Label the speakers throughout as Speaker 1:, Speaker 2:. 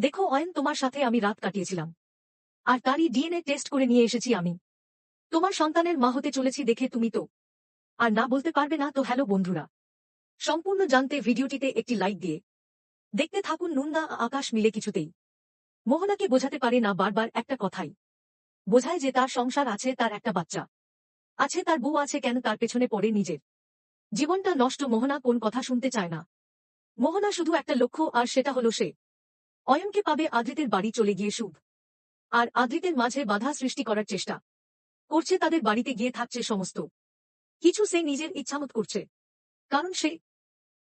Speaker 1: দেখো অয়ন, তোমার সাথে আমি রাত কাটিয়েছিলাম। আর তারই ডিএনএ টেস্ট করে নিয়ে এসেছি আমি। তোমার সন্তানের মা হতে চলেছি দেখে তুমি তো। আর না বলতে পারবে না তো হ্যালো বন্ধুরা। সম্পূর্ণ জানতে ভিডিওটিতে একটি লাইক দিয়ে। দেখতে থাকুন নুন্দা, আকাশ মিলে কিছুতেই। মোহনাকে বোঝাতে পারে না বারবার একটা কথাই। বোঝায় যে তার সংসার আছে, তার একটা বাচ্চা। আছে তার বউ আছে কেন তার পেছনে পড়ে নিজের। জীবনটা নষ্ট, মোহনা কোন কথা শুনতে চায় না। মোহনা শুধু একটা লক্ষ্য, আর সেটা হলো সে। অয়নকে পাবে আদ্রিতের বাড়ি চলে গিয়ে শুভ আর আদ্রিতের মাঝে বাধা সৃষ্টি করার চেষ্টা। করছে তাদের বাড়িতে গিয়ে থাকছে সমস্ত। কিছু সে নিজের ইচ্ছামত করছে। কারণ সে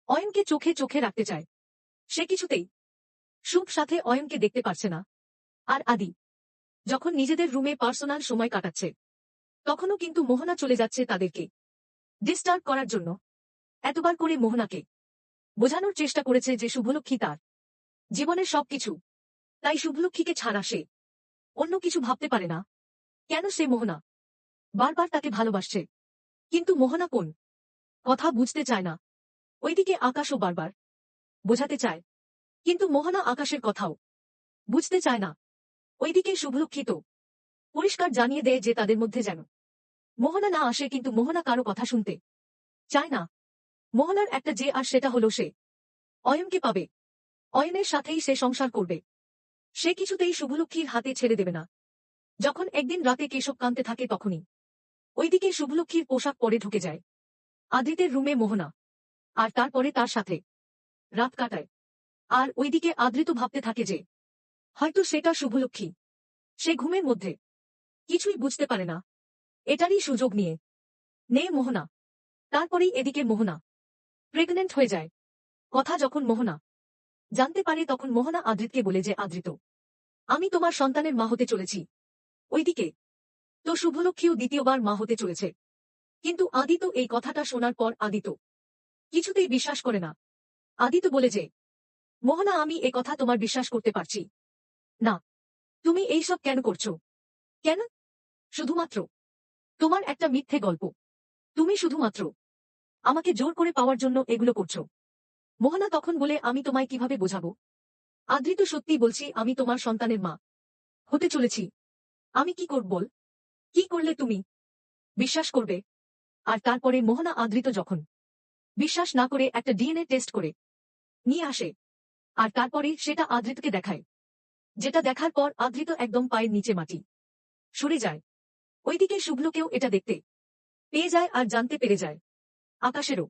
Speaker 1: অয়নকে চোখে চোখে রাখতে চায়। সে কিছুতেই শুভ সাথে অয়নকে দেখতে পারছে না। আর আদি যখন নিজেদের রুমে পার্সোনাল সময় কাটাচ্ছে, তখনও কিন্তু মোহনা চলে যাচ্ছে তাদেরকে। ডিস্টার্ব করার জন্য এতবার করে মোহনাকে বোঝানোর চেষ্টা করেছে যে শুভলক্ষ্মী তার জীবনের সবকিছু। তাই শুভলক্ষীকে ছাড়া সে অন্য কিছু ভাবতে পারে না। কেন সে মোহনা? বারবার তাকে ভালোবাসছে। কিন্তু মোহনা কোন? কথা বুঝতে চায় না। ওইদিকে আকাশও বারবার বোঝাতে চায়। কিন্তু মোহনা আকাশের কথাও বুঝতে চায় না। ওইদিকে শুভলক্ষ্মী তো পরিষ্কার জানিয়ে দেয় যে তাদের মধ্যে যেন মোহনা না আসে কিন্তু মোহনা কারও কথা শুনতে চায় না। মোহনার একটা যে আর সেটা হলো সে অয়নকে পাবে। অয়নের সাথেই সে সংসার করবে। সে কিছুতেই শুভলক্ষ্মীর হাতে ছেড়ে দেবে না। যখন একদিন রাতে কেশব কাঁদতে থাকে তখনই। ওইদিকে শুভলক্ষ্মীর পোশাক পরে ঢুকে যায়। আদিতের রুমে মোহনা। আর তারপরে তার সাথে। রাত কাটায়। আর ওইদিকে আদৃত ভাবতে থাকে যে, হয়তো সেটা শুভলক্ষ্মী। সে ঘুমের মধ্যে। কিছুই বুঝতে পারে না। এটারই সুযোগ নিয়ে। নে মোহনা। তারপরেই এদিকে মোহনা। প্রেগনেন্ট হয়ে যায়। কথা যখন মোহনা জানতে পারে তখন মোহনা আদৃতকে বলে যে আদৃত আমি তোমার সন্তানের মা হতে চলেছি। ওইদিকে, তো শুভলক্ষ্মীও দ্বিতীয়বার মা হতে চলেছে। কিন্তু আদিত এই কথাটা শোনার পর আদিত কিছুতেই বিশ্বাস করে না। আদিত বলে যে, মোহনা, আমি এ কথা তোমার বিশ্বাস করতে পারছি। না, তুমি এইসব কেন করছ? কেন? শুধুমাত্র তোমার একটা মিথ্যে গল্প। তুমি শুধুমাত্র আমাকে জোর করে পাওয়ার জন্য এগুলো করছ। মোহনা তখন বলে, আমি তোমায় কীভাবে বোঝাবো? আদৃত সত্যি বলছি, আমি তোমার সন্তানের মা। হতে চলেছি। আমি কি করব বল? কি করলে তুমি? বিশ্বাস করবে। আর তারপরে মোহনা আদৃত যখন বিশ্বাস না করে একটা ডিএনএ টেস্ট করে নিয়ে আসে, আর তারপরে সেটা আদৃতকে দেখায়, যেটা দেখার পর আদৃত একদম পায়ের নিচে মাটি সরে যায়। ওইদিকে শুভ্লকেও এটা দেখতে পেয়ে যায় আর জানতে পেরে যায়। আকাশেরও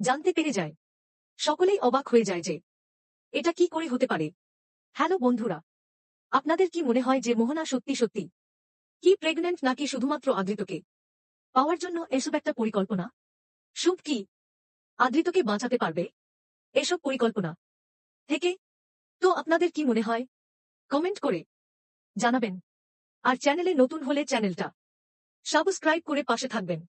Speaker 1: জানতে পেরে যায়। সকলেই অবাক হয়ে যায় যে, এটা কি করে হতে পারে? হ্যালো বন্ধুরা, আপনাদের কি মনে হয় যে মোহনা সত্যি সত্যি? কি প্রেগনেন্ট নাকি শুধুমাত্র আদৃতকে? পাওয়ার জন্য এসব একটা পরিকল্পনা? শুভ কি? আদৃতকে বাঁচাতে পারবে? এসব পরিকল্পনা থেকে? তো আপনাদের কি মনে হয়? কমেন্ট করে জানাবেন। আর চ্যানেলে নতুন হলে চ্যানেলটা সাবস্ক্রাইব করে পাশে থাকবেন।